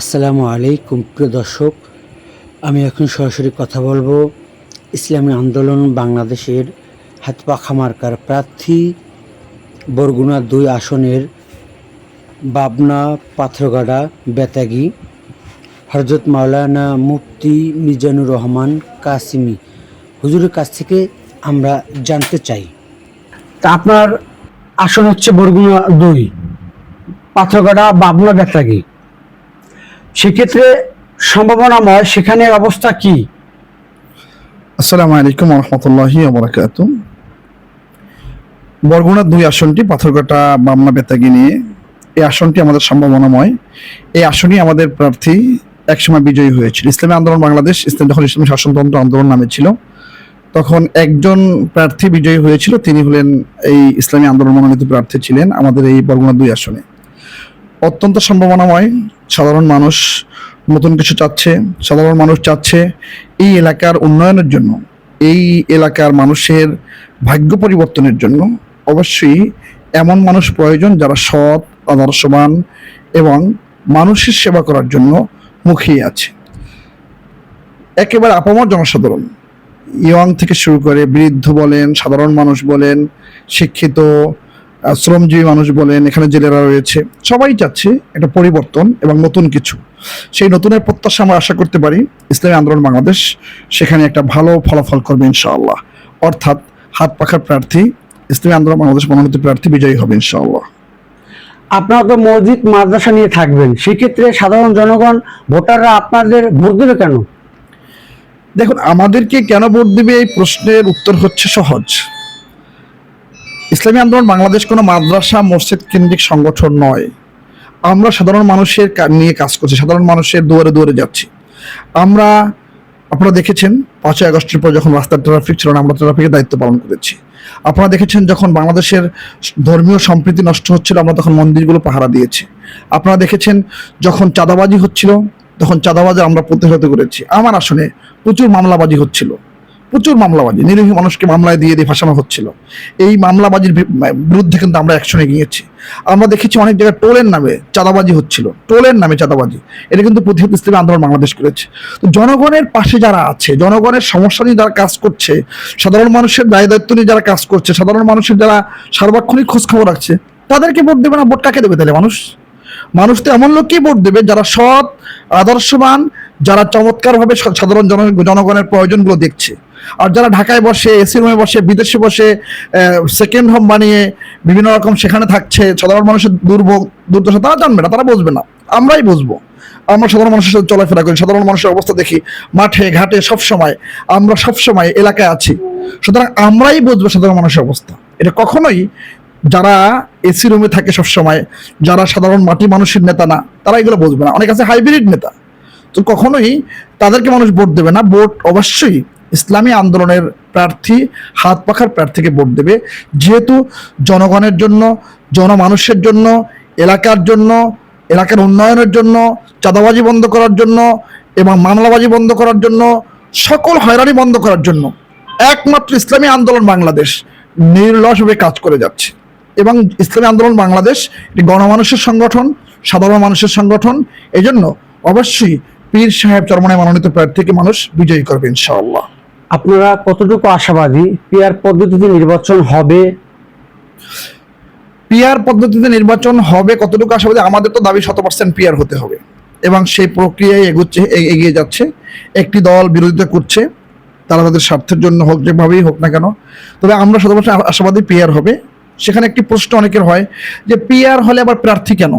আসসালামু আলাইকুম, প্রিয় দর্শক। আমি এখন সরাসরি কথা বলব ইসলামী আন্দোলন বাংলাদেশের হাতপাখা মার্কার প্রার্থী বরগুনা দুই আসনের বাবনা পাথরগাড়া বেতাগি হরজত মাওলানা মুফতি মিজানুর রহমান কাসিমি। হুজুরের কাছ থেকে আমরা জানতে চাই। তা আপনার আসন হচ্ছে বরগুনা দুই, পাথরগাড়া, বাবনা, বেতাগি। সেক্ষেত্রে সম্ভাবনাময় সেখানে অবস্থা কি? আসসালামু আলাইকুম রহমতুল্লাহি ওবরাকাত বরগুনা দুই আসনটি, পাথরঘাটা, মামলা, বেতাগি নিয়ে। এই আসনটি আমাদের সম্ভাবনাময়। এই আসনই আমাদের প্রার্থী একসময় বিজয়ী হয়েছিল। ইসলামী আন্দোলন বাংলাদেশ, ইসলাম যখন ইসলামী শাসনতন্ত্র আন্দোলন নামে ছিল। তখন একজন প্রার্থী বিজয়ী হয়েছিল, তিনি হলেন এই ইসলামী আন্দোলন মনোনীত প্রার্থী ছিলেন আমাদের এই বরগুনা দুই আসনে। অত্যন্ত সম্ভাবনাময় সাধারণ মানুষ নতুন কিছু চাচ্ছে, সাধারণ মানুষ চাচ্ছে এই এলাকার উন্নয়নের জন্য, এই এলাকার মানুষের ভাগ্য পরিবর্তনের জন্য। অবশ্যই এমন মানুষ প্রয়োজন যারা সৎ, আদর্শবান এবং মানুষের সেবা করার জন্য মুখিয়ে আছে। একেবারে আপামর জনসাধারণ, ইয়ং থেকে শুরু করে বৃদ্ধ বলেন, সাধারণ মানুষ বলেন, শিক্ষিত শ্রমজীবী মানুষ বলেন এখানে জেলেরা রয়েছে সবাই চাচ্ছে একটা পরিবর্তন এবং নতুন কিছু। সেই নতুনের প্রত্যাশা আমরা আশা করতে পারি ইসলামী আন্দোলন বাংলাদেশ সেখানে একটা ভালো ফলাফল করবে ইনশাআল্লাহ। অর্থাৎ হাত পাখার প্রার্থী ইসলামী আন্দোলন বাংলাদেশ মনোনীত প্রার্থী বিজয়ী হবে ইনশাআল্লাহ। আপনারা তো মসজিদ মাদ্রাসা নিয়ে থাকবেন সেক্ষেত্রে সাধারণ জনগণ ভোটাররা আপনাদের ভোট দেবে কেন? দেখুন আমাদেরকে কেন ভোট দিবে এই প্রশ্নের উত্তর হচ্ছে সহজ। ইসলামী আন্দোলন বাংলাদেশ কোনো মাদ্রাসা, মসজিদ কেন্দ্রিক সংগঠন নয়। আমরা সাধারণ মানুষের নিয়ে কাজ করছি, সাধারণ মানুষের দুয়ারে দুয়ারে যাচ্ছি। আমরা, আপনারা দেখেছেন, পাঁচই আগস্টের পর যখন রাস্তার ট্রাফিক ছিল না, আমরা ট্রাফিকের দায়িত্ব পালন করেছি। আপনারা দেখেছেন যখন বাংলাদেশের ধর্মীয় সম্প্রীতি নষ্ট হচ্ছিল, আমরা তখন মন্দিরগুলো পাহারা দিয়েছি। আপনারা দেখেছেন যখন চাঁদাবাজি হচ্ছিল, তখন চাঁদাবাজি আমরা প্রতিহত করেছি। আমার আসনে প্রচুর মামলাবাজি হচ্ছিল। প্রচুর মামলাবাজি, নিরীহ মানুষকে মামলায় দিয়ে দিয়ে ফাঁসানো হচ্ছিল। এই মামলাবাজির বিরুদ্ধে কিন্তু আমরা অ্যাকশনে গিয়েছি। আমরা দেখেছি অনেক জায়গায় টোলের নামে চাঁদাবাজি হচ্ছিল, টোলের নামে চাঁদাবাজি। এটা কিন্তু প্রতিহত ইসলামী আন্দোলন বাংলাদেশ করেছে। তো জনগণের পাশে যারা আছে, জনগণের সমস্যা নিয়ে যারা কাজ করছে, সাধারণ মানুষের দায় দায়িত্ব নিয়ে যারা কাজ করছে, সাধারণ মানুষের যারা সার্বক্ষণিক খোঁজখবর রাখছে, তাদেরকে ভোট দেবে না? ভোট কাকে দেবে তাহলে মানুষ? মানুষ তো এমন লোককেই ভোট দেবে যারা সৎ, আদর্শবান, যারা চমৎকারভাবে সাধারণ জন জনগণের প্রয়োজনগুলো দেখছে। আর যারা ঢাকায় বসে এসি রুমে বসে, বিদেশে বসে সেকেন্ড হোম বানিয়ে বিভিন্ন রকম সেখানে থাকছে, সাধারণ মানুষের দুর্ভোগ, দুর্দশা, তারা জানবে না, তারা বুঝবে না। আমরাই বুঝব। আমরা সাধারণ মানুষের সাথে চলাফেরা করি, সাধারণ মানুষের অবস্থা দেখি, মাঠে, ঘাটে সব সময় আমরা সব সময় এলাকায় আছি। সুতরাং আমরাই বুঝব সাধারণ মানুষের অবস্থা। এটা কখনোই যারা এসি রুমে থাকে সব সময় যারা সাধারণ মাটি মানুষের নেতা না, তারা এগুলো বুঝবে না। অনেক আছে হাইব্রিড নেতা। তো কখনোই তাদেরকে মানুষ ভোট দেবে না। ভোট অবশ্যই ইসলামী আন্দোলনের প্রার্থী হাত পাখার প্রার্থীকে ভোট দেবে। যেহেতু জনগণের জন্য, জনমানুষের জন্য, এলাকার জন্য, এলাকার উন্নয়নের জন্য, চাঁদাবাজি বন্ধ করার জন্য এবং মামলাবাজি বন্ধ করার জন্য, সকল হয়রানি বন্ধ করার জন্য একমাত্র ইসলামী আন্দোলন বাংলাদেশ নির্লসভাবে কাজ করে যাচ্ছে। এবং ইসলামী আন্দোলন বাংলাদেশ এটি গণমানুষের সংগঠন, সাধারণ মানুষের সংগঠন। এজন্য অবশ্যই পীর সাহেব চরমনায় মনোনীত প্রার্থীকে মানুষ বিজয়ী করবে ইনশাআল্লাহ। আপনারা কতটুকু আশাবাদী? পিয়ার পদ্ধতিতে নির্বাচন হবে? পিআর পদ্ধতিতে নির্বাচন হবে কতটুকু আশাবাদী? আমাদের তো দাবি শত পার্সেন্ট পিআর হতে হবে। এবং সেই প্রক্রিয়ায় এগোচ্ছে এগিয়ে যাচ্ছে। একটি দল বিরোধিতা করছে, তারা তাদের স্বার্থের জন্য হোক যেভাবেই হোক না কেন, তবে আমরা শত পার্সেন্ট আশাবাদী পিআর হবে। সেখানে একটি প্রশ্ন অনেকের হয় যে পিআর হলে আবার প্রার্থী কেন?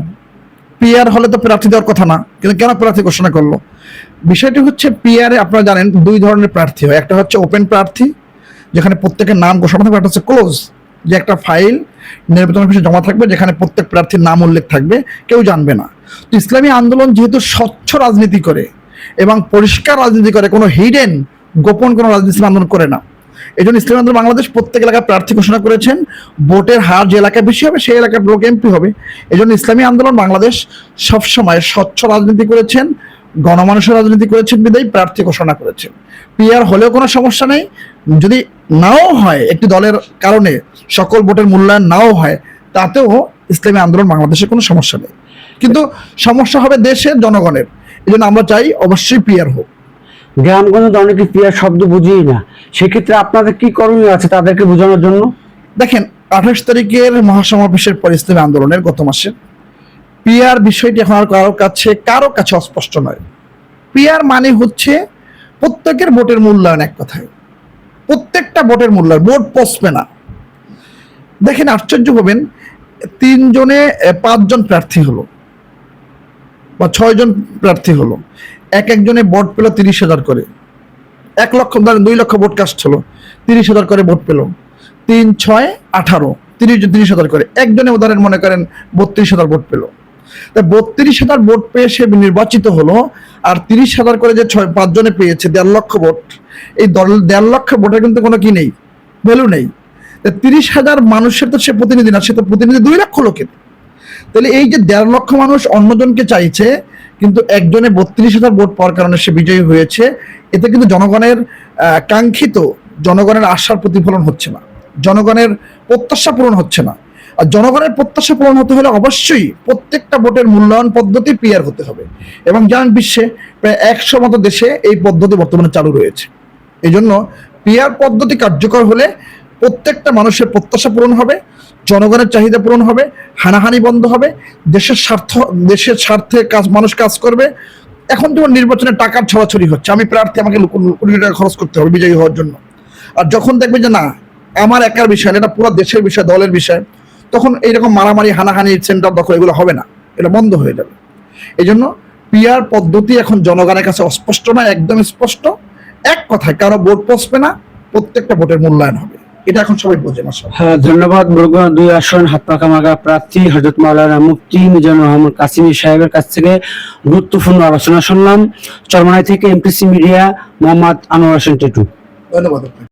পিআর হলে তো প্রার্থী দেওয়ার কথা না। কিন্তু কেন প্রার্থী ঘোষণা করল? বিষয়টি হচ্ছে পিআরে আপনারা জানেন দুই ধরনের প্রার্থী হয়। একটা হচ্ছে ওপেন প্রার্থী, যেখানে প্রত্যেকের নাম ঘোষণা থাকবে, একটা হচ্ছে ক্লোজ যে একটা ফাইল নির্বাচন অফিসে জমা থাকবে, যেখানে প্রত্যেক প্রার্থীর নাম উল্লেখ থাকবে, কেউ জানবে না। তো ইসলামী আন্দোলন যেহেতু স্বচ্ছ রাজনীতি করে এবং পরিষ্কার রাজনীতি করে, কোনো হিডেন গোপন কোনো রাজনীতি আন্দোলন করে না। এই জন্য ইসলামী আন্দোলন বাংলাদেশ প্রত্যেক এলাকায় প্রার্থী ঘোষণা করেছেন, ভোটের হার যে এলাকায় বেশি হবে, সেই এলাকার লোক এমপি হবে। এই জন্য ইসলামী আন্দোলন বাংলাদেশ সবসময় স্বচ্ছ রাজনীতি করেছেন, গণমানুষের রাজনীতি করেছেন, বিদায়ী প্রার্থী ঘোষণা করেছেন। পিআর হলেও কোনো সমস্যা নেই, যদি নাও হয় একটি দলের কারণে, সকল ভোটের মূল্যায়ন নাও হয়, তাতেও ইসলামী আন্দোলন বাংলাদেশে কোনো সমস্যা নেই। কিন্তু সমস্যা হবে দেশের জনগণের, এই জন্য আমরা চাই অবশ্যই পিয়ার হোক। গ্রামগঞ্জে অনেকে পিয়ার শব্দ বুঝিই না। সেক্ষেত্রে আপনাদের কি করণীয় আছে তাদেরকে বোঝানোর জন্য? দেখেন, আঠাশ তারিখের মহাসমাবেশের পর ইসলামী আন্দোলনের গত মাসে। পিয়ার বিষয়টি এখন আর কারও কাছে কারও কাছে অস্পষ্ট নয়। পিয়ার মানে হচ্ছে প্রত্যেকের ভোটের মূল্যায়ন এক কথায়। প্রত্যেকটা ভোটের মূল্যায়ন, ভোট পচবে না। দেখেন, আশ্চর্য হবেন, তিনজনে পাঁচজন প্রার্থী হলো বা ছয়জন প্রার্থী হলো। এক একজনে ভোট পেল তিরিশ হাজার করে। এক লক্ষ দুই লক্ষ ভোট কাস্ট হলো। তিরিশ হাজার করে ভোট পেল। তিন, ছয়, আঠারো। তিরিশ তিরিশ হাজার করে। একজনে উদাহরণ মনে করেন বত্রিশ হাজার ভোট পেল। তা বত্রিশ হাজার ভোট পেয়ে সে নির্বাচিত হলো আর তিরিশ হাজার করে যে ছয় পাঁচজনে পেয়েছে, দেড় লক্ষ ভোট, এই দেড় লক্ষ ভোটের কিন্তু কোনো কি নেই? ভ্যালু নেই। তিরিশ হাজার মানুষের তো সে প্রতিনিধি না, সে তো প্রতিনিধি দুই লক্ষ লোকের। তাহলে এই যে দেড় লক্ষ মানুষ অন্যজনকে চাইছে কিন্তু একজনে বত্রিশ হাজার ভোট পাওয়ার কারণে সে বিজয়ী হয়েছে। এতে কিন্তু জনগণের কাঙ্ক্ষিত জনগণের আশার প্রতিফলন হচ্ছে না। জনগণের প্রত্যাশা পূরণ হচ্ছে না। আর জনগণের প্রত্যাশা পূরণ হতে হলে অবশ্যই প্রত্যেকটা ভোটের মূল্যায়ন পদ্ধতি পিয়ার হতে হবে। এবং জানেন বিশ্বে প্রায় একশো মতো দেশে এই পদ্ধতি বর্তমানে চালু রয়েছে। এই জন্য পিয়ার পদ্ধতি কার্যকর হলে প্রত্যেকটা মানুষের প্রত্যাশা পূরণ হবে, জনগণের চাহিদা পূরণ হবে, হানাহানি বন্ধ হবে, দেশের স্বার্থ, দেশের স্বার্থে কাজ, মানুষ কাজ করবে। এখন যেমন নির্বাচনে টাকার ছড়াছড়ি হচ্ছে, আমি প্রার্থী, আমাকে কোটি টাকা খরচ করতে হবে বিজয়ী হওয়ার জন্য। আর যখন দেখবে যে না, আমার একার বিষয় এটা পুরো দেশের বিষয়, দলের বিষয়, তখন এইরকম মারামারি, হানাহানি, সেন্টার দখল, এগুলো হবে না। এটা বন্ধ হয়ে যাবে। এই জন্য পিয়ার পদ্ধতি এখন জনগণের কাছে অস্পষ্ট না একদম স্পষ্ট। এক কথায়, কারও ভোট পচবে না, প্রত্যেকটা ভোটের মূল্যায়ন হবে। এটা এখন সবাই বোঝে না হ্যাঁ ধন্যবাদ বরগুনা দুই আসন হাতপাকা মাগা প্রার্থী হজরত মাওলানা মুফতি মিজানুর রহমান কাসিমি সাহেবের কাছ থেকে গুরুত্বপূর্ণ আলোচনা শুনলাম। চরমানায় থেকে এমপিসি মিডিয়া মোহাম্মদ আনোয়ার হোসেন টেটু। ধন্যবাদ।